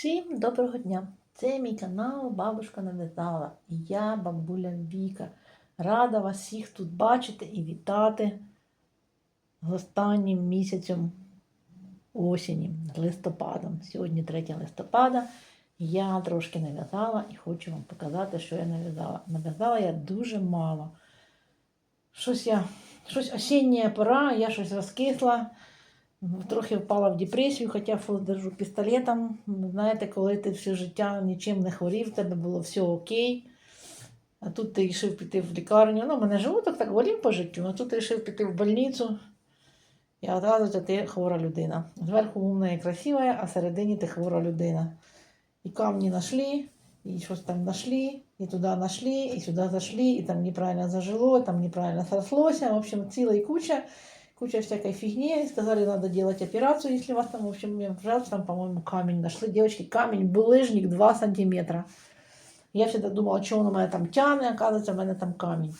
Всім доброго дня! Це мій канал Бабушка нав'язала. Я, бабуля Віка. Рада вас всіх тут бачити і вітати з останнім місяцем осені, листопадом. Сьогодні 3 листопада. Я трошки нав'язала і хочу вам показати, що я нав'язала. Нав'язала я дуже мало. Щось я, щось осіння пора, я щось розкисла. Трохи впала в депресію, хоча держу пістолетом. Знаєте, коли ти все життя нічим не хворів, тебе було все окей. А тут ти вирішив піти в лікарню. Ну, мене желудок так болів по життю, а тут ти вирішив піти в больницю. І одразу ти хвора людина. Зверху умна і красива, а всередині ти хвора людина. І камні знайшли, і щось там знайшли, і туди знайшли, і сюди зайшли, і там неправильно зажило, і там неправильно срослося. В общем, ціла куча куча всякой фигни. Сказали, надо делать операцию, если вас там, в общем, мне пожалуйста, там, по-моему, камень нашли. Девочки, камень, булыжник 2 сантиметра. Я всегда думала, що воно мене там тягне, оказується, в мене там камінь.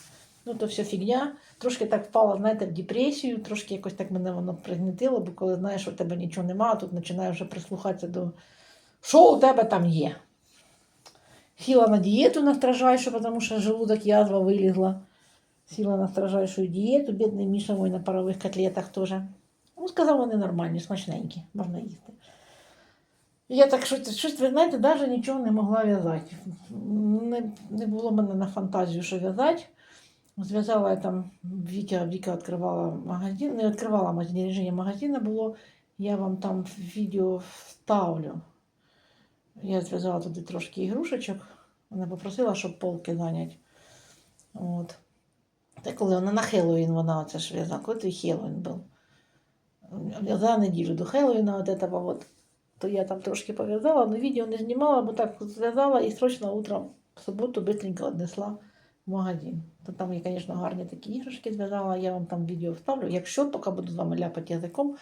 Ну, то все фігня. Трошки так впала, знаєте, в депресію, трошки якось так мене воно пригнетило, бо коли знаєш, що у тебе нічого немає, тут починаю вже прислухатися до що у тебе там є. Сіла на дієту на стражайшу, тому що желудок язва вилізла. Сіла на строжайшу дієту, бідний Міша мой на парових котлетах теж. Ну, сказав, вони нормальні, смачненькі, можна їсти. Я так щось, щось ви знаєте, навіть нічого не могла в'язати. Не, не було мене на фантазію, що в'язати. Зв'язала я там, Віка, Віка відкривала магазин, не відкривала магазин, режимі магазину було. Я вам там відео вставлю. Я зв'язала туди трошки ігрушечок. Вона попросила, щоб полки зайняти. Коли вона на Хеллоуін вона це ж в'язала, коли той Хеллоуін був. В'язала неділю до Хеллоуіна, от этого вот. То я там трошки пов'язала, але відео не знімала, бо так зв'язала і срочно утром в суботу быстренько віднесла в магазин. То там я, звісно, гарні такі іграшки зв'язала, я вам там відео вставлю. Якщо поки буду з вами ляпати язиком,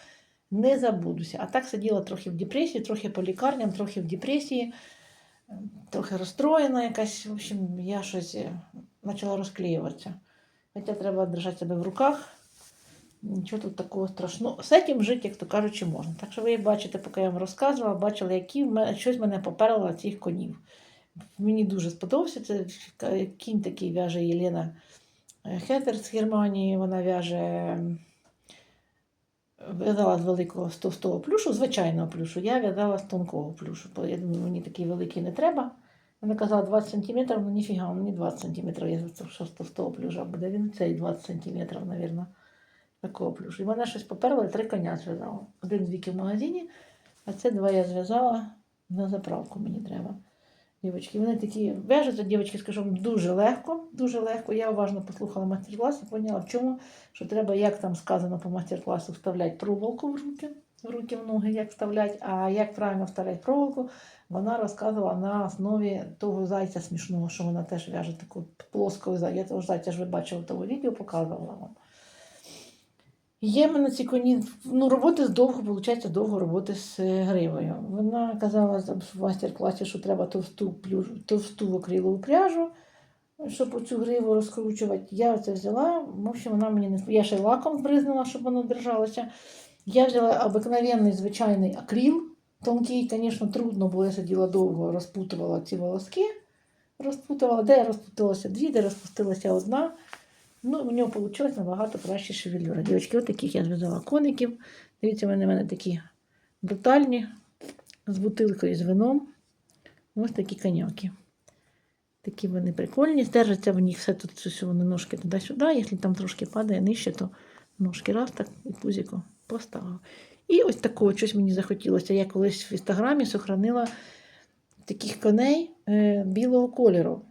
не забудуся. А так сиділа трохи в депресії, трохи по лікарням, трохи в депресії, трохи розстроєна якась. В общем, я щось почала розклеюватися. Хоча треба держати себе в руках. Нічого тут такого страшного. З цим жити, як то кажучи, можна. Так що ви бачите, поки я вам розказувала, бачили, які щось мене поперло цих конів. Мені дуже сподобався. Це кінь такий в'яже Єлена Хетер з Германії. Вона в'яже в'язала з великого з товстого плюшу, звичайного плюшу. Я в'язала з тонкого плюшу. Я думаю, мені такий великий не треба. Вона казала 20 см, ну ніфіга, мені 20 см. Я що з товстого плюжа буде. Він цей 20 см, мабуть, такого. І вона щось поперла, і три коня зв'язала. Один з віки в магазині, а це два я зв'язала на заправку мені треба. Дівочки, вони такі в'яжуться, дівчатки, скажу, дуже легко, дуже легко. Я уважно послухала майстер-клас і поняла, в чому, що треба, як там сказано по майстер-класу, вставляти проволоку в руки, в руки, в ноги, як вставляти, а як правильно вставляти проволоку, вона розказувала на основі того зайця смішного, що вона теж в'яже таку плоску зайця. Я того зайця ж ви бачили в тому відео, показувала вам. Є мене ці коні, ну, роботи довго, виходить, довго роботи з гривою. Вона казала в майстер-класі, що треба товсту, товсту окрилову пряжу, щоб оцю гриву розкручувати. Я це взяла, в общем, вона мені не Я ще лаком збризнула, щоб воно держалося. Я взяла обикновенний звичайний акрил. Тонкий, звісно, трудно, бо я сиділа довго, розпутувала ці волоски. Розпутувала, де розпуталася дві, де розпустилася одна. Ну, у нього вийшло набагато краще шевелюра. Дівчатки, от таких я зв'язала коників. Дивіться, вони в мене такі брутальні, з бутилкою з вином. Ось такі коняки. Такі вони прикольні. Держаться в них все тут вони ножки туди-сюди. Якщо там трошки падає нижче, то ножки раз так і пузіко поставив. І ось такого щось мені захотілося. Я колись в інстаграмі сохранила таких коней е, білого кольору.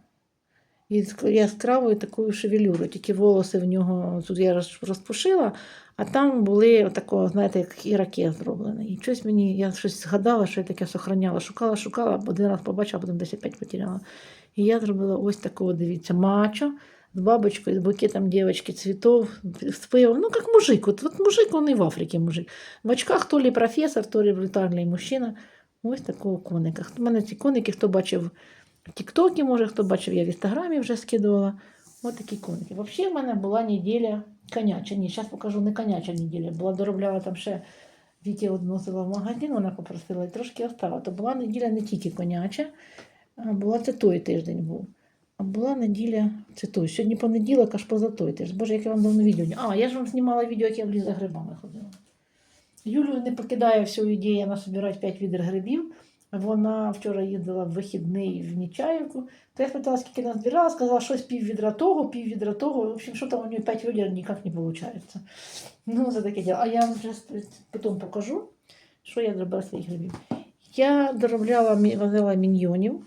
І яскравою такою шевелюрою. Тільки волоси в нього тут я розпушила, а там були такого, знаєте, як іракез зроблений. І щось мені, я щось згадала, що я таке сохраняла. Шукала, шукала, один раз побачила, потім десь опять потеряла. І я зробила ось такого, дивіться, мачо. С бабочкой, с букетом девочки цветов, с пивом. Ну, как мужик. Вот, вот мужик, он и в Африке мужик. В очках то ли професор, то ли брутальний мужчина. Ось такого коника. У мене ці коники, хто бачив в Тіктокі, може, хто бачив, я в Інстаграмі вже скидувала. Ось такі коники. Взагалі, в мене була неділя коняча. Ні, зараз покажу не коняча неділя. Була доробляла там ще Віки односила в магазин, вона попросила і трошки остала. То була неділя не тільки коняча, а була це той тиждень був. Була неділя, той. Сьогодні понеділок, аж поза той тиждень. Боже, як я вам давно відео. А, я ж вам знімала відео, як я в ліс за грибами ходила. Юлю не покидає всю ідею насобирати 5 відер грибів. Вона вчора їздила в вихідний в Нічаївку. То я спитала, скільки назбирала, сказала, щось пів відра того, пів відра того. В общем, що там у нее 5 відер ніяк не виходить. Ну, це таке діло. А я вам вже потім покажу, що я зробила своїх грибів. Я доробляла, возила міньйонів.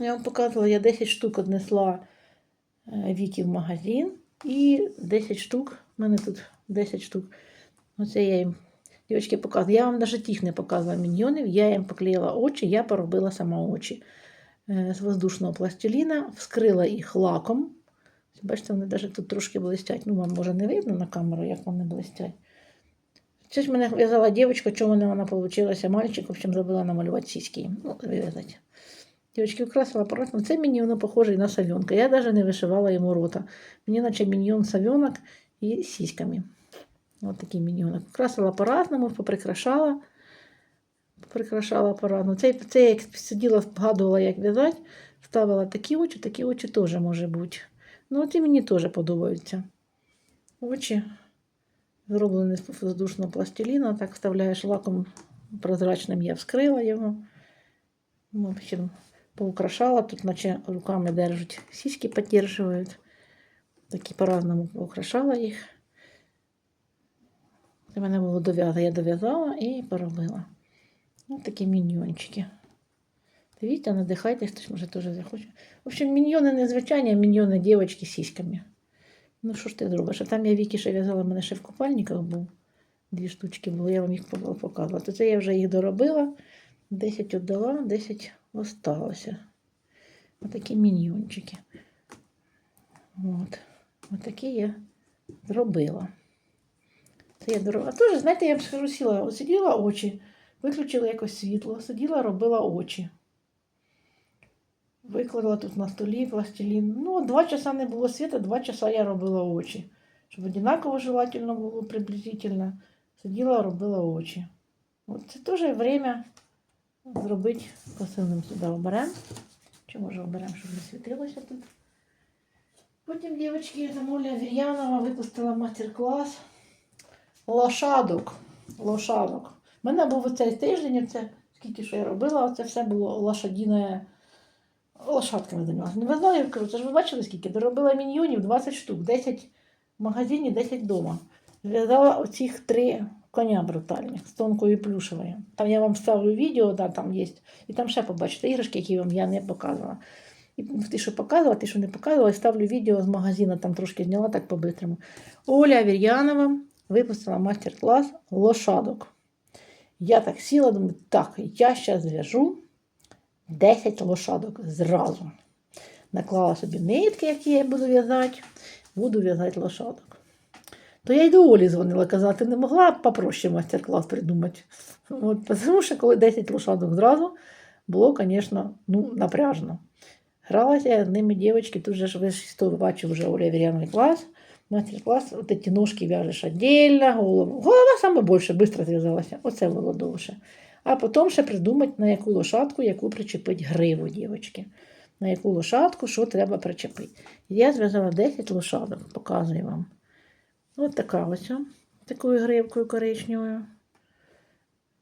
Я вам показувала, я 10 штук однесла е, Вікі в магазин. І 10 штук, в мене тут 10 штук. Оце я їм, дівчатки, показую. Я вам навіть тих не показувала міньйонів. Я їм поклеїла очі, я поробила сама очі е, з воздушного пластиліна, вскрила їх лаком. Бачите, вони навіть тут трошки блистять. Ну, вам може не видно на камеру, як вони блистять. Це ж мене в'язала дівчинка, чому вона получилася мальчик, в общем, забула намалювати сіськи. Ну, вив'язати. Дівчатки украсила апарат. Ну, це мені воно похоже на савенка. Я навіть не вишивала йому рота. Мені наче міньйон савенок і з сіськами. Ось такий міньйонок. Украсила по-разному, поприкрашала. Поприкрашала по-разному. Це, це я сиділа, вгадувала, як в'язати. Ставила такі очі, такі очі теж може бути. Ну, от і мені теж подобаються. Очі зроблені з воздушного пластиліна. Так вставляєш лаком прозрачним, я вскрила його. В общем, поукрашала. Тут, наче руками держать, сіськи підтримують. Такі по-разному поукрашала їх. Це мене було дов'язано. Я дов'язала і поробила. Ось такі міньйончики. Дивіться, надихайтесь, хтось може теж захоче. В общем, міньйони не звичайні, а міньйони дівчатки з сіськами. Ну, що ж ти зробиш? А там я Вікі ще в'язала, в мене ще в купальниках був. Дві штучки були, я вам їх пок- показувала. То це я вже їх доробила. 10 віддала, 10 осталося. Отакі міньйончики. От. Отакі я зробила. Це я доробила. А теж, знаєте, я б скажу, сіла, сиділа очі, виключила якось світло, сиділа, робила очі. Викладала тут на столі пластилін. Ну, два часа не було світа, два часа я робила очі. Щоб однаково желательно було приблизительно. Сиділа, робила очі. От це теж время зробити посильним сюди оберемо. Чи може оберемо, щоб не світилося тут. Потім, дівчатки, Замуля Вір'янова випустила мастер-клас лошадок. Лошадок. У мене був оцей тиждень, це скільки що я робила, це все було лошадіне. Лошадками займалася. Не знаю, це ж ви бачили, скільки? Доробила міньйонів 20 штук, 10 в магазині, 10 вдома. Зв'язала оцих три коня брутальних з тонкою плюшевою. Там я вам вставлю відео, да, там є. І там ще побачите іграшки, які вам я не показувала. І ті, що показувала, ті, що не показувала, і ставлю відео з магазину, там трошки зняла так по-бистрому. Оля Вір'янова випустила майстер-клас лошадок. Я так сіла, думаю, так, я зараз зв'яжу 10 лошадок зразу. Наклала собі нитки, які я буду в'язати, буду в'язати лошадок. То я й до Олі дзвонила казати, не могла попроще майстер-клас придумати. От, тому що коли 10 лошадок зразу, було, звісно, ну, напряжно. Гралася з ними дівчатки, тут же ж ви бачив вже Оля Віряновий клас. Мастер-клас, от эти ножки в'яжеш отдельно, голову. Голова саме більше, швидко зв'язалася. Оце було довше. А потім ще придумати, на яку лошадку, яку причепить гриву, дівчатки. На яку лошадку, що треба причепити. Я зв'язала 10 лошадок, показую вам. Ось така ось, такою гривкою коричневою.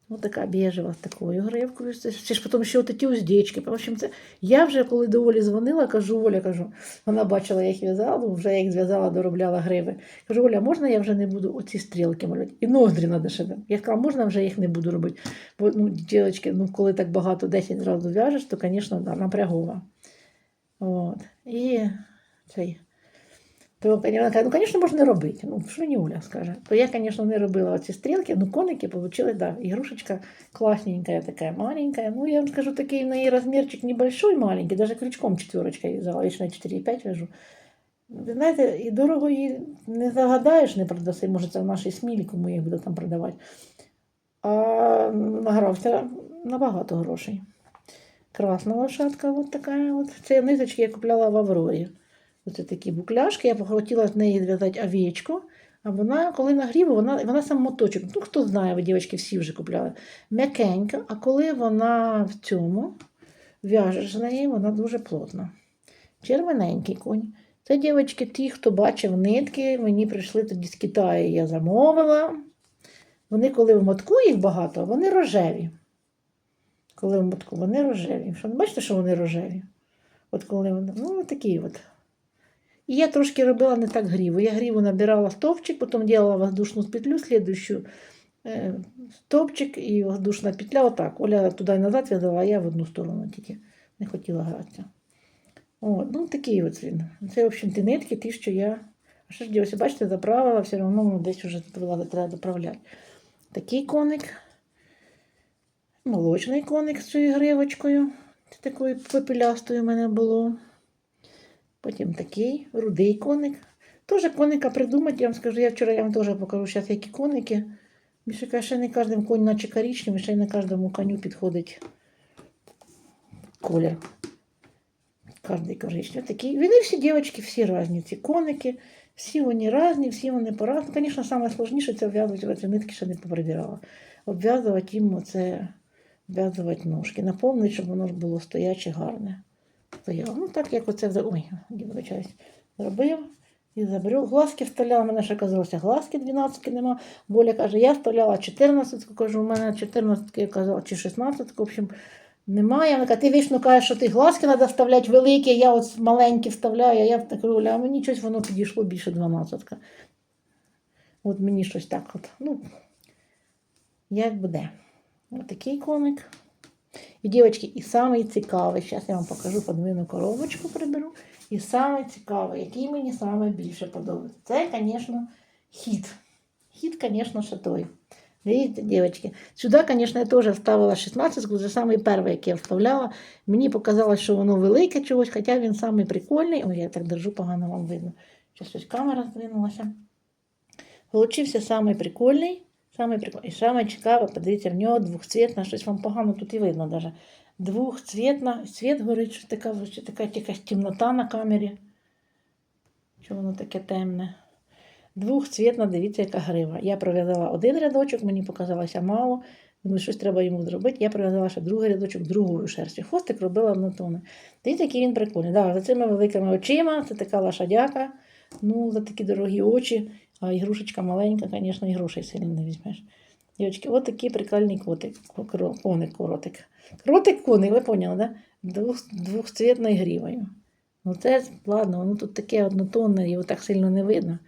Ось така біжева такою гривкою. Це, ж потім ще от ті уздечки. В общем, це... Я вже коли до Олі дзвонила, кажу, Оля, кажу, вона бачила, як в'язала, ну, вже як зв'язала, доробляла гриви. Кажу, Оля, можна я вже не буду оці стрілки малювати? І ноздрі треба ще. Я сказала, можна вже їх не буду робити. Бо ну, дівчатки, ну, коли так багато 10 зразу в'яжеш, то, звісно, да, напрягова. От. І цей. То вона каже, ну, звісно, можна робити. Ну, що мені Оля скаже? То я, звісно, не робила ці стрілки, ну коники получились, да, ігрушечка классненькая такая, маленькая. Ну, я вам скажу, такий в неї розмірчик небольшой, маленький, даже крючком четверочка взяла, я ж на 4,5 вяжу. Ви знаєте, і дорого її не загадаєш, не продаси, може, це в нашій смілі, кому я буду там продавати. А награвся набагато грошей. Красна лошадка, от така. От. Це ниточки я купляла в Аврорі. Оце такі букляшки. Я хотіла з неї зв'язати овечку, А вона, коли нагріву, вона, вона сам моточок. Ну, хто знає, ви, дівчатки, всі вже купляли. М'якенька, а коли вона в цьому в'яжеш з неї, вона дуже плотна. Червоненький конь. Це, дівчатки, ті, хто бачив нитки, мені прийшли тоді з Китаю, я замовила. Вони, коли в мотку їх багато, вони рожеві. Коли в мотку, вони рожеві. Бачите, що вони рожеві? От коли вони, ну, такі от. І я трошки робила не так гріву. Я гріву набирала стовпчик, потім робила воздушну петлю, слідущу е, стовпчик і воздушна петля. Отак. Оля туди і назад в'язала, а я в одну сторону тільки не хотіла гратися. От, ну такий от він. Це, в общем, ті нитки, ті, що я. Що ж ділося, бачите, заправила, все одно ну, десь вже тут треба доправляти. Такий коник. Молочний коник з цією гривочкою. Такою пепелястою в мене було. Потім такий рудий коник. Теж коника придумати, я вам скажу, я вчора я вам теж покажу зараз, які коники. Більше ще не кожним конь наче коричневий, ще й не кожному коню підходить колір. Кожний коричневий. Такі. Вони всі дівчатки, всі різні. Ці коники, всі вони різні, всі вони по-разному. Звісно, найскладніше це обв'язувати нитки, ще не поприбирала. Обв'язувати їм оце, обв'язувати ножки. Наповнити, щоб воно було стояче, гарне. Стояло. Ну, так як оце. Ой, вибачаюсь, зробив. І заберу. Глазки вставляла, мене ще казалося, глазки 12 нема. Боля каже, я вставляла 14, кажу, у мене 14 я казала, чи 16, в общем, немає. Вона каже, ти вічно кажеш, що ти глазки треба вставляти великі, я от маленькі вставляю, а я так говорю, а мені щось воно підійшло більше 12. От мені щось так от. Ну, як буде. Ось такий коник. І, дівчатки, і самий цікавий, зараз я вам покажу, подвину коробочку приберу. І самий цікавий, який мені саме більше подобається. Це, звісно, хід. Хід, звісно, ще той. Видите, дівчатки. Сюди, звісно, я теж вставила 16, це самий перший, який я вставляла. Мені показалось, що воно велике чогось, хоча він самий прикольний. Ой, я так держу, погано вам видно. Щось ось камера здвинулася. Получився самий прикольний. Самий прикольний. І саме цікаве, подивіться, в нього двохцвітна, щось вам погано тут і видно даже. Двохцвітна, світ горить, що така, що така якась темнота на камері. Що воно таке темне. Двохцвітна, дивіться, яка грива. Я пров'язала один рядочок, мені показалося мало. Думаю, щось треба йому зробити. Я пров'язала ще другий рядочок другою шерстю. Хвостик робила однотонний. Дивіться, який він прикольний. Да, за цими великими очима, це така лошадяка. Ну, за такі дорогі очі. А ігрушечка маленька, звісно, і сильно не візьмеш. Дівчатки, от такий прикольний котик, коник, коротик. Кротик коник, ви поняли, да? Двох, двохцвітною грівою. Ну це, ладно, воно тут таке однотонне, його так сильно не видно.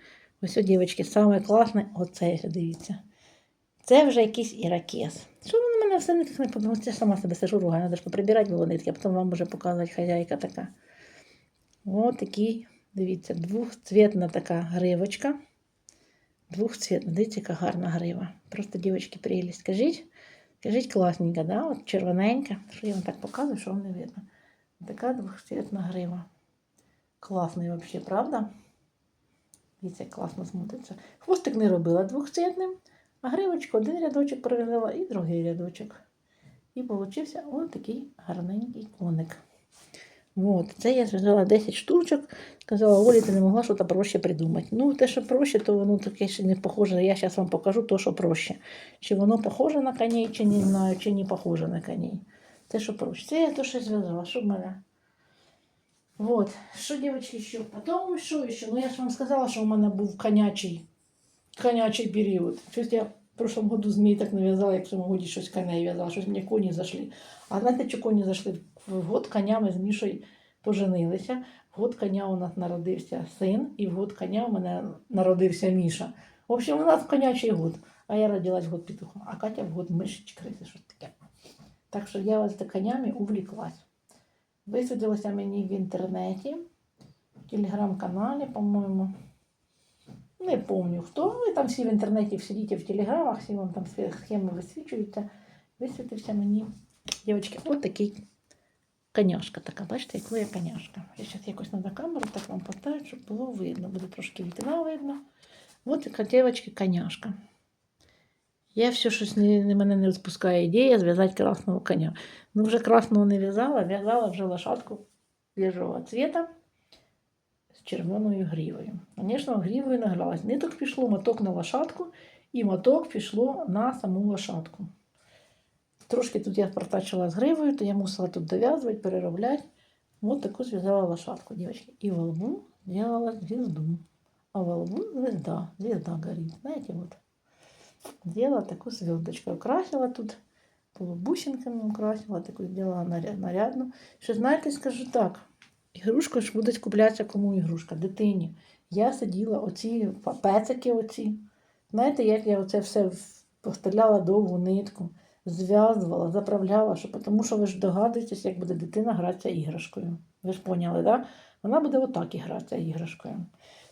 Ось, дівчатки, саме класне, оце, дивіться. Це вже якийсь іракес. Що воно мене все нитках не подобається? Я сама себе сижу ругаю, треба ж поприбирати було а потім вам може показувати хазяйка така. Ось такий, дивіться, двохцвітна така гривочка. Двохцвітна, дивіться, яка гарна грива. Просто, дівчатки, прелість. Скажіть, скажіть, класненька, да? От червоненька. Що я вам так показую, що вам не видно. Така двохцвітна грива. Класний взагалі, правда? Дивіться, класно смотриться. Хвостик не робила двохцвітним, а гривочку один рядочок провела і другий рядочок. І получився ось такий гарненький коник. От, це я зв'язала 10 штучок. Сказала, Олі, ти не могла щось проще придумати. Ну, те, що проще, то воно таке ще не похоже. Я зараз вам покажу то, що проще. Чи воно похоже на коней, чи не знаю, чи не похоже на коней. Те, що проще. Це я то, що зв'язала, що в мене. Вот. Що, дівчатки, ще? Потім що ще? Ну, я ж вам сказала, що у мене був конячий, конячий період. Щось я в прошлом году змій так нав'язала, як в щось коней в'язала, щось мені коні зайшли. А знаєте, що коні зайшли? В год коня ми з Мішою поженилися. В год коня у нас народився син, і в год коня у мене народився Міша. В общем, у нас конячий год. А я родилась в год петуха, а Катя в год миші чи криси, щось таке. Так що я вас за конями увліклась. Висвітилося мені в інтернеті, в телеграм-каналі, по-моєму. Не пам'ятаю хто. Ви там всі в інтернеті сидите в телеграмах, всі вам там схеми висвічуються. Висвітився мені, дівчатки, от такий коняшка така. Бачите, яку я коняшка. Я зараз якось на камеру так вам поставлю, щоб було видно. Буде трошки вікна видно. От така дівчатки коняшка. Я все щось не, не мене не відпускає ідея зв'язати красного коня. Ну, вже красного не в'язала, в'язала вже лошадку біжого цвіта. червоною грівою. Звісно, грівою награлась. Ниток пішло, моток на лошадку, і моток пішло на саму лошадку. Трошки тут я протачила з гривою, то я мусила тут дов'язувати, переробляти. Ось таку зв'язала лошадку, дівчатки. І во лбу делала звезду. А во лбу звезда, звезда горит. Знаете, вот. Сделала такую звездочку. Украсила тут полубусинками, украсила, таку наряд, нарядну. Ще знаєте, скажу так. Ігрушка ж буде куплятися кому ігрушка? Дитині. Я сиділа оці пецики оці. Знаєте, як я оце все в- постріляла довгу нитку, зв'язувала, заправляла, що, тому що ви ж догадуєтесь, як буде дитина гратися іграшкою. Ви ж поняли? Да? Вона буде отак і гратися іграшкою.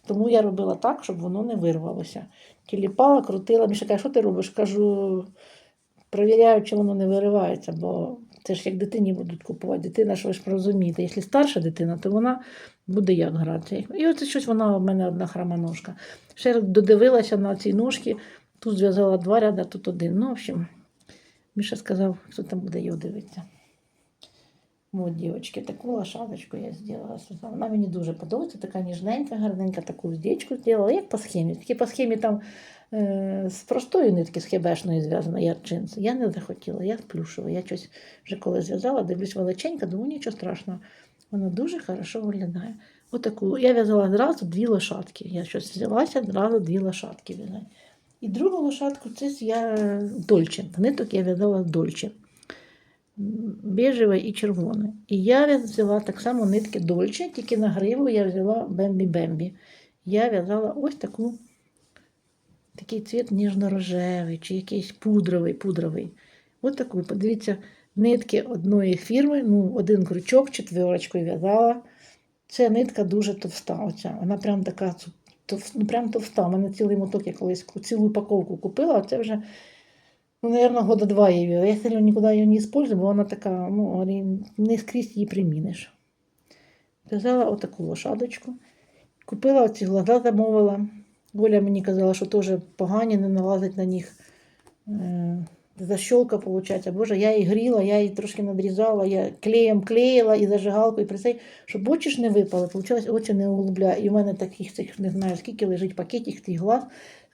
Тому я робила так, щоб воно не вирвалося. Тіліпала, крутила. Міша каже, що ти робиш? Кажу, перевіряю, чи воно не виривається, бо це ж як дитині будуть купувати. Дитина ж ви ж розумієте, якщо старша дитина, то вона буде як гратися. І оце щось вона в мене одна хромоножка. Ще додивилася на ці ножки, тут зв'язала два ряди, тут один. Ну, в общем, Міша сказав, хто там буде його дивитися. От, дівчатки, таку лошадочку я зробила. Вона мені дуже подобається, така ніжненька, гарненька, таку вздечку зробила, як по схемі. Тільки по схемі там е, з простої нитки, з хебешної зв'язана, джинси. Я не захотіла, я з. Я щось вже коли зв'язала, дивлюсь величенька, думаю, нічого страшного. Вона дуже хорошо виглядає. Отаку. Я в'язала зразу дві лошадки. Я щось взялася, зразу дві лошадки в'язати. І другу лошадку це я дольче. Ниток я в'язала дольче. Бежеве і червоне. І я взяла так само нитки дольче, тільки на гриву я взяла бембі-бембі. Я в'язала ось таку, такий цвіт ніжно-рожевий, чи якийсь пудровий, пудровий. Ось таку, подивіться, нитки одної фірми, ну, один крючок четверочкою в'язала. Це нитка дуже товста. Оця. Вона прям така цу- тов, ну, прям товста. У мене цілий моток, я колись цілу упаковку купила, а це вже, ну, наверное, года два її. Я сильно нікуди її не использую, бо вона така, ну, не скрізь її приміниш. Взяла отаку лошадочку. Купила оці глаза, замовила. Оля мені казала, що теж погані, не налазить на них. Е, Защолка, виходить. Боже, я її гріла, я її трошки надрізала, я клеєм клеїла і зажигалкою, і при цей, щоб очі ж не випали, виходить, очі не углубляю. І в мене таких цих не знаю, скільки лежить пакетів тих глаз.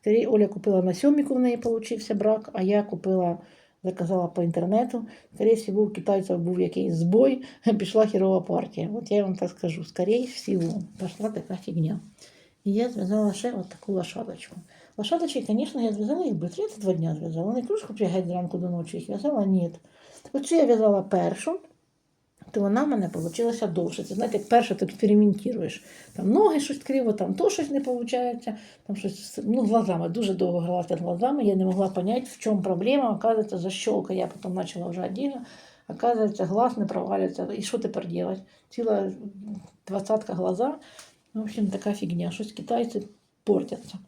Скоріше, Оля купила на сьоміку, в неї получився брак, а я купила, заказала по інтернету. Скоріше всього, у китайців був якийсь збой, пішла хірова партія. От я вам так скажу, скоріше всього, пішла така фігня. І я зв'язала ще от таку лошадочку. Лошадочки, звісно, я зв'язала їх швидко, 32 дня зв'язала. Не кружку прягать зранку до ночі їх в'язала, ні. Оцю я в'язала першу, то вона в мене вийшла довше. Це знаєте, як перше ти експериментуєш. Там ноги щось криво, там то щось не виходить, там щось, ну, глазами, дуже довго гралася глазами, я не могла зрозуміти, в чому проблема. Оказується, защолка. Я потім почала вже віддільно. Оказується, глаз не провалюється. І що тепер робити? Ціла двадцятка глаза. В общем, така фігня. Щось китайці портяться.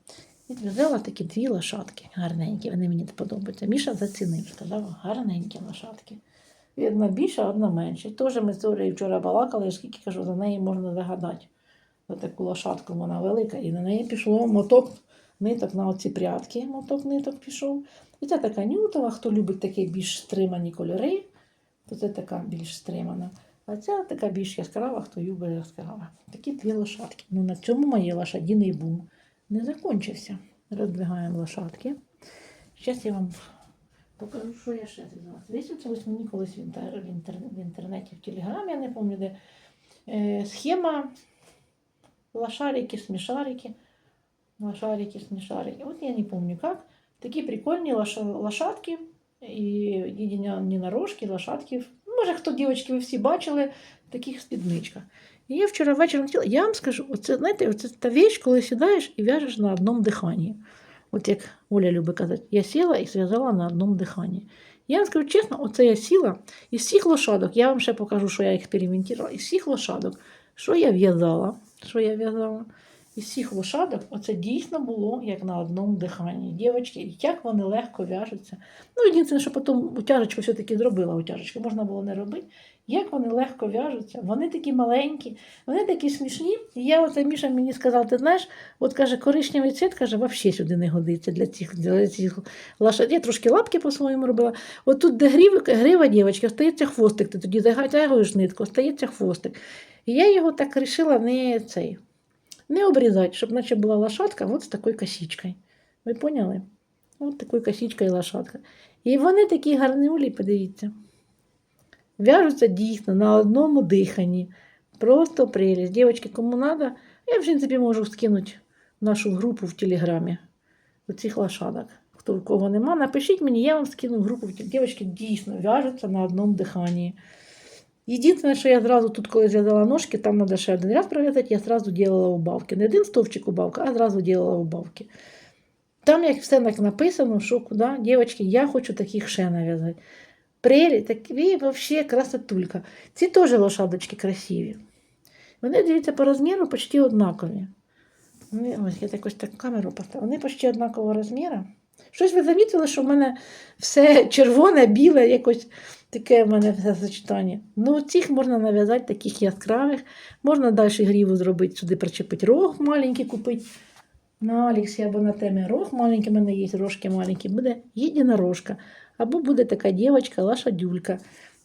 І взяла такі дві лошадки гарненькі, вони мені подобаються. Міша зацінив, сказав, гарненькі лошадки. Одна більша, одна менша. Теж ми з Олею вчора балакали, скільки кажу, за неї можна загадати. За таку лошадку вона велика. І на неї пішло моток ниток на оці прядки. Моток ниток пішов. І це така нютова, хто любить такі більш стримані кольори, то це така більш стримана. А ця така більш яскрава, хто любить яскрава. Такі дві лошадки. Ну на цьому моє лошадіний бум не закончився. Роздвигаємо лошадки. Зараз я вам покажу, що я ще зв'язала. Оце ось мені колись в, інтер... в, інтер... в інтернеті, в Телеграмі, я не пам'ятаю, де е, схема лошарики, смешарики. Лошарики, смешарики. Вот я не помню как. Такие прикольные лоша... лошадки. І єдині на рожки, лошадки. Може, хто дівчатки, ви всі бачили в таких спідничках. І я вчора вечором хотіла, я вам скажу, оце, знаєте, оце та віч, коли сідаєш і в'яжеш на одному диханні. От як Оля любить казати, я сіла і зв'язала на одному диханні. Я вам скажу чесно, оце я сіла, із всіх лошадок, я вам ще покажу, що я експериментувала, із всіх лошадок, що я в'язала, що я в'язала, із всіх лошадок, оце дійсно було як на одному диханні. Дівчатки, як вони легко в'яжуться. Ну, єдине, що потім утяжечку все-таки зробила утяжечку, можна було не робити. Як вони легко в'яжуться, вони такі маленькі, вони такі смішні. І я оце Міша мені сказав, ти знаєш, от каже, коричневий цвіт, каже, взагалі сюди не годиться для цих, для цих лошад. Я трошки лапки по-своєму робила. От тут, де грива, грива дівчатка, остається хвостик, ти тоді затягуєш нитку, остається хвостик. І я його так вирішила не цей. Не обрізати, щоб наче була лошадка от з такою косичкою. Ви поняли? От такою косичкою лошадка. І вони такі гарнюлі, подивіться. В'яжуться дійсно на одному диханні. Просто прелість. Дівчатки, кому треба, я в принципі можу скинути нашу групу в Телеграмі оцих лошадок. Хто в кого нема, напишіть мені, я вам скину в групу. Дівчатки дійсно в'яжуться на одному диханні. Єдине, що я зразу тут, коли зв'язала ножки, там треба ще один раз пров'язати, я зразу робила убавки. Не один стовпчик убавка, а зразу робила убавки. Там як все так написано, що куди, дівчатки, я хочу таких ще нав'язати. Прелі, такі взагалі красотулька. Ці теж лошадочки красиві. Вони, дивіться, по розміру почти однакові. Вони, ось, я так ось так камеру поставила. Вони почти однакового розміру. Щось ви замітили, що в мене все червоне, біле, якось таке в мене все сочетання. Ну, цих можна нав'язати таких яскравих. Можна далі гріву зробити, сюди причепити рог маленький купити. На Аліксі або на темі рог маленький, в мене є рожки маленькі, буде єдинорожка. Або буде така дівчинка, лошадюлька,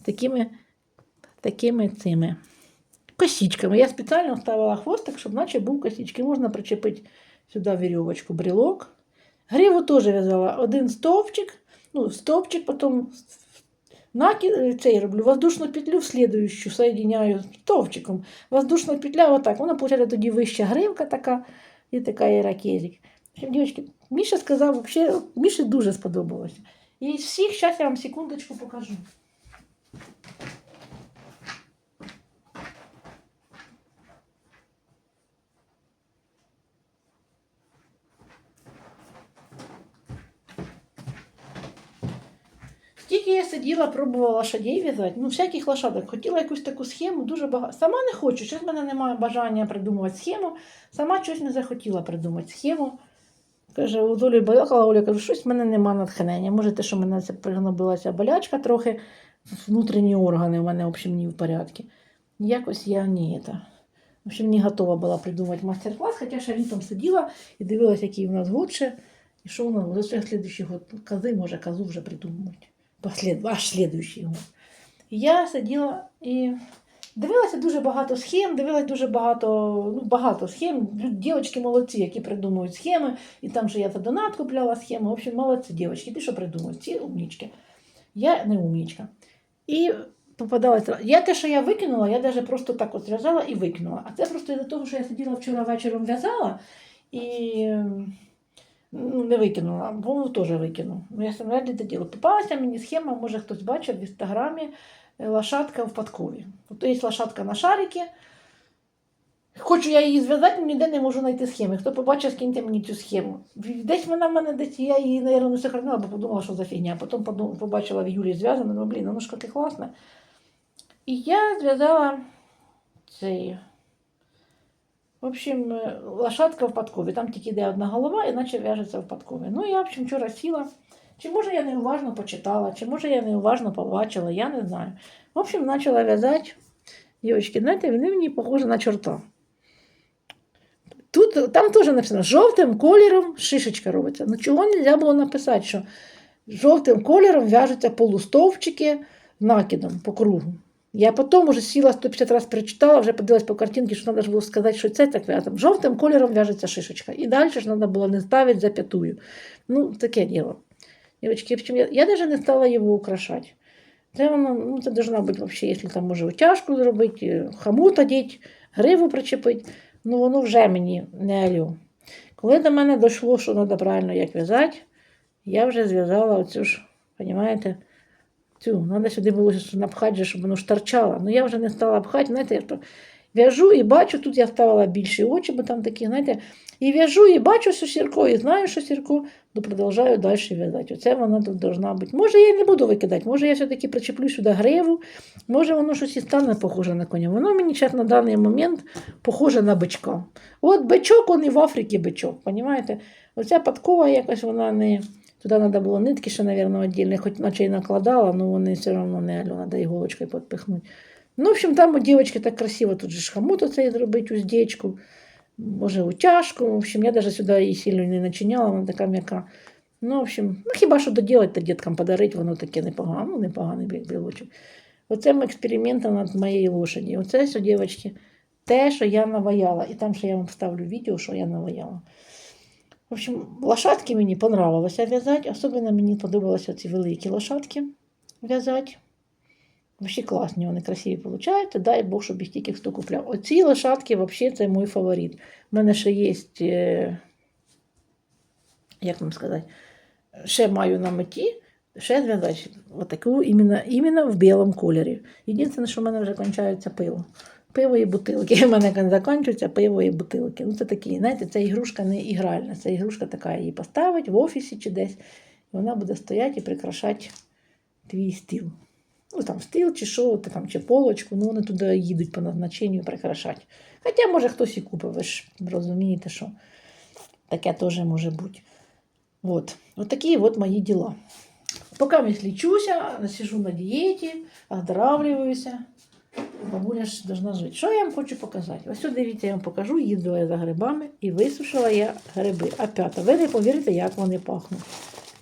такими, такими цими косичками. Я спеціально ставила хвостик, щоб наче був косички. Можна причепити сюди вірьовочку, брілок. Гриву теж в'язала один стовпчик, ну, стовпчик, потім накид, цей роблю, воздушну петлю в слідуючу соєдиняю товчиком. Воздушна петля, отак. Вона, виходить, тоді вища гривка така і така іракезик. Дівчатки, Міша сказав, взагалі, Міші дуже сподобалося. І всіх, зараз я вам секундочку покажу. Тільки я сиділа, пробувала лошадей в'язати, ну, всяких лошадок. Хотіла якусь таку схему, дуже багато. Сама не хочу, щось в мене немає бажання придумувати схему. Сама щось не захотіла придумати схему. Каже, у Олі балакала, Оля каже, щось в мене немає натхнення. Може, те, що мене це пригнобилася болячка трохи, внутрішні органи в мене, в общем, не в порядку. Якось я не це. В общем, не готова була придумати майстер-клас, хоча ще літом сиділа і дивилася, який у нас год. І що у буде ще год. Кози, може, козу вже придумувати. Послід... Аж слідуючий год. Я сиділа і дивилася дуже багато схем, дивилася дуже багато, ну, багато схем. Дівчатки молодці, які придумують схеми. І там же я за донат купляла схеми. В общем, молодці дівчатки, ті, що придумують, ці умнічки. Я не умнічка. І попадалася. Я те, що я викинула, я навіть просто так от зв'язала і викинула. А це просто із-за того, що я сиділа вчора вечором в'язала і ну, не викинула, бо теж викину. Ну, я сам раді це діло. Попалася мені схема, може хтось бачив в інстаграмі е, лошадка в подкові. Тобто є лошадка на шарики. Хочу я її зв'язати, ніде не можу знайти схеми. Хто побачив, скиньте мені цю схему. Десь вона в мене десь, я її, мабуть, не сохранила, бо подумала, що за фігня. Потім побачила в Юлі зв'язано, ну блін, ну ж таки класно. І я зв'язала цей. В общем, е, лошадка в подкові. Там тільки йде одна голова, іначе в'яжеться в подкові. Ну, я, в общем, вчора сіла. Чи може я неуважно почитала, чи може я неуважно побачила, я не знаю. В общем, почала в'язати. Дівчатки, знаєте, вони мені похожі на чорта. Тут, там теж написано, жовтим кольором шишечка робиться. Ну чого не можна було написати, що жовтим кольором в'яжуться полустовчики накидом по кругу. Я потім уже сіла 150 разів перечитала, вже подивилась по картинці, що треба було сказати, що це так в'язано. Жовтим кольором в'яжеться шишечка. І далі ж треба було не ставити зап'ятую. Ну, таке діло. Девочки, в общем, я, я навіть не стала його украшати. Це воно, ну, це должна бути взагалі, якщо там може утяжку зробити, хамут одіть, гриву причепити. Ну, воно вже мені не алю. Коли до мене дійшло, що треба правильно як в'язати, я вже зв'язала оцю ж, розумієте, цю. Треба сюди було напхати, щоб воно ж торчало. Ну я вже не стала пхати, знаєте, я в'яжу і бачу, тут я ставила більші очі, бо там такі, знаєте, і в'яжу, і бачу, що сірко, і знаю, що сірко, то продовжую далі в'язати. Оце вона тут должна бути. Може, я не буду викидати, може, я все-таки причеплю сюди гриву, може, воно щось і стане похоже на коня. Воно мені зараз на даний момент похоже на бичка. От бичок, он і в Африці бичок, розумієте? Оця подкова якось вона не. Туди треба було нитки ще, мабуть, віддільні, хоч наче і накладала, але вони все одно не треба іголочкою підпихнути. Ну, в общем, там у дівчинки так красиво, тут же ж хамут оцей зробити, уздечку, може, утяжку. В общем, я навіть сюди її сильно не начиняла, вона така м'яка. Ну, в общем, ну хіба що доділати та діткам подарити, воно таке непогано, ну, непоганий брілочок. Оце ми експериментом над моєю лошаді. Оце все, дівчатки, те, що я наваяла. І там ще я вам вставлю відео, що я наваяла. В общем, лошадки мені понравилося в'язати. Особливо мені подобалися ці великі лошадки в'язати. Взагалі класні, вони красиві получаються. Дай Бог, щоб їх тільки хто купляв. Оці лошадки, взагалі, це мій фаворит. У мене ще є, е, як вам сказати, ще маю на меті, ще зв'язати отаку іменно, іменно в білому кольорі. Єдине, що в мене вже кончається пиво. Пиво і бутилки. У мене закінчується пиво і бутилки. Ну, це такі, знаєте, це ігрушка не ігральна. Це ігрушка така, її поставить в офісі чи десь. І вона буде стояти і прикрашати твій стіл. Ну, там стіл чи що, там, чи полочку, ну вони туди їдуть по назначенню прикрашати. Хоча, може, хтось і купить, ви ж розумієте, що таке теж може бути. Вот. Вот такие вот мои дела. Пока я лечуся, сижу на диете, оздоравливаюсь. Бабуля ж должна жити. Що я вам хочу показати? Ось дивіться, я вам покажу, їздила я за грибами і висушила я гриби. Опята. Ви не повірите, як вони пахнуть.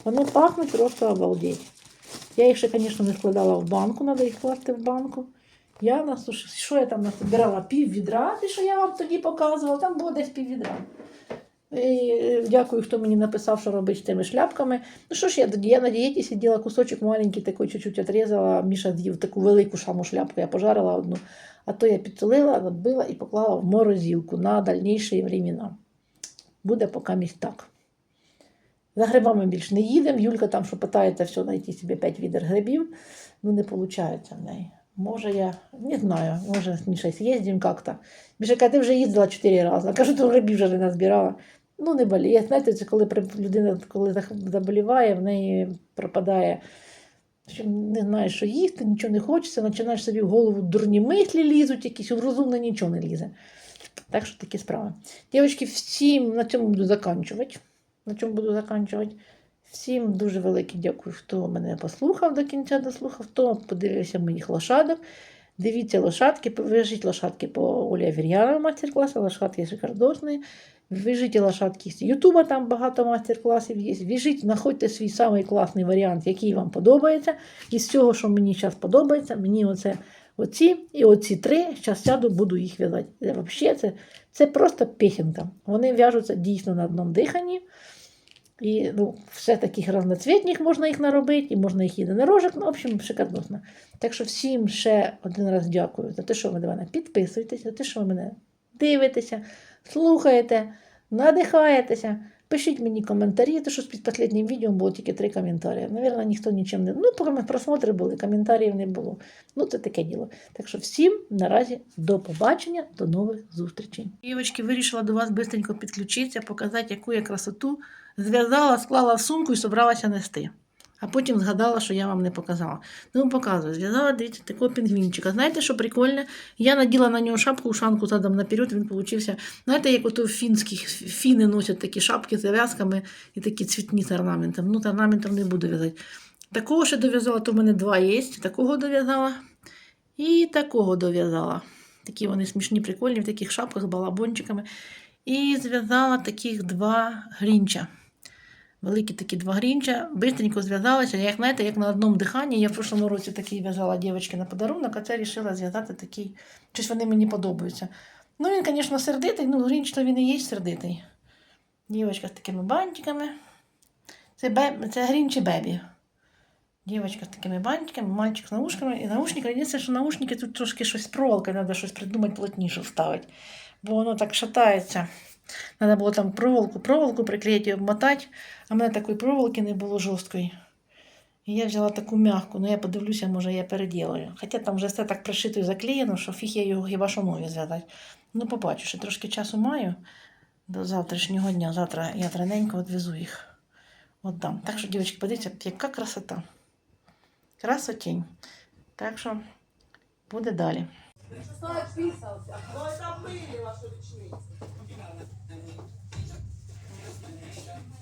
Вони пахнуть просто обалдеть. Я їх ще, звісно, не складала в банку, треба їх класти в банку. Я насушила, що я там насобирала? Пів відра, те, що я вам тоді показувала, там було десь пів відра. І дякую, хто мені написав, що робить з тими шляпками. Ну що ж я? Я на дієті сиділа, кусочок маленький, такий чуть-чуть отрізала. Міша з'їв таку велику саму шляпку, я пожарила одну. А то я підсолила, надбила і поклала в морозилку на дальніші времена. Буде поки місць так. За грибами більш не їдемо. Юлька там, що питається, все, знайти собі 5 відер грибів. Ну, не виходить в неї. Може, я не знаю, може, з Мішей з'їздимо як-то. Міша каже, ти вже їздила 4 рази. Кажу, то грибів вже не назбирала. Ну, не боліє. Знаєте, це коли людина коли заболіває, в неї пропадає. Що не знаєш, що їсти, нічого не хочеться, починаєш собі в голову дурні мислі лізуть, якісь в розумне нічого не лізе. Так що такі справи. Дівчатки, всім на цьому буду закінчувати. На чому буду закінчувати. Всім дуже велике дякую, хто мене послухав до кінця, дослухав, хто подивився моїх лошадок. Дивіться лошадки, вяжіть лошадки по Олі Авір'янова мастер-класи, лошадки шикардосні. Вяжіть лошадки з Ютуба, там багато мастер-класів є. Вяжіть, знаходьте свій самий класний варіант, який вам подобається. Із цього, що мені зараз подобається, мені оце, оці і оці три, зараз сяду, буду їх в'язати. Взагалі, це, це просто пісенка. Вони в'яжуться дійсно на одному диханні. І ну, все таких разноцвітних можна їх наробити, і можна їх єдинорожок. Ну, в общем, шикардосно. Так що всім ще один раз дякую за те, що ви на мене підписуєтеся, за те, що ви мене дивитеся, слухаєте, надихаєтеся. Пишіть мені коментарі, тому що під останнім відео було тільки три коментарі. Навірно, ніхто нічим не. Ну, просмотри були, коментарів не було. Ну, це таке діло. Так що всім наразі до побачення, до нових зустрічей. Дівочки, вирішила до вас швидко підключитися, показати, яку я красоту зв'язала, склала в сумку і собралася нести. А потім згадала, що я вам не показала. Ну, показую. Зв'язала, дивіться, такого пінгвінчика. Знаєте, що прикольне? Я наділа на нього шапку, ушанку задом наперед, він получився. Знаєте, як ото фінські фіни носять такі шапки з зав'язками і такі цвітні з орнаментом. Ну, з орнаментом не буду в'язати. Такого ще дов'язала, то в мене два є. Такого дов'язала і такого дов'язала. Такі вони смішні, прикольні, в таких шапках з балабончиками. І зв'язала таких два грінча. Великі такі два грінча, бистренько зв'язалася. Як знаєте, як на одному диханні. Я в прошлому році такий в'язала дівчатки на подарунок, а це вирішила зв'язати такий. Щось вони мені подобаються. Ну, він, звісно, сердитий, ну, грінч то він і є сердитий. Дівчатка з такими бантиками. Це, бе... це грінч і бебі. Дівчатка з такими бантиками, мальчик з наушниками. І наушники, єдине, що наушники тут трошки щось з треба щось придумати плотніше вставити. Бо воно так шатається. Треба було там проволоку, проволоку приклеїти і обмотати, а в мене такої проволоки не було жорсткої. І я взяла таку м'яку, ну я подивлюся, може я переділаю. Хоча там вже все так пришито і заклеєно, що фіг я його хіба що нові зв'язати. Ну, побачу, ще трошки часу маю до завтрашнього дня. Завтра я раненько відвезу їх. Отдам. Так що, дівчатки, подивіться, яка красота. Красотень. Так що буде далі. Что отписался? Ну это были ваши речницы. Congratulations.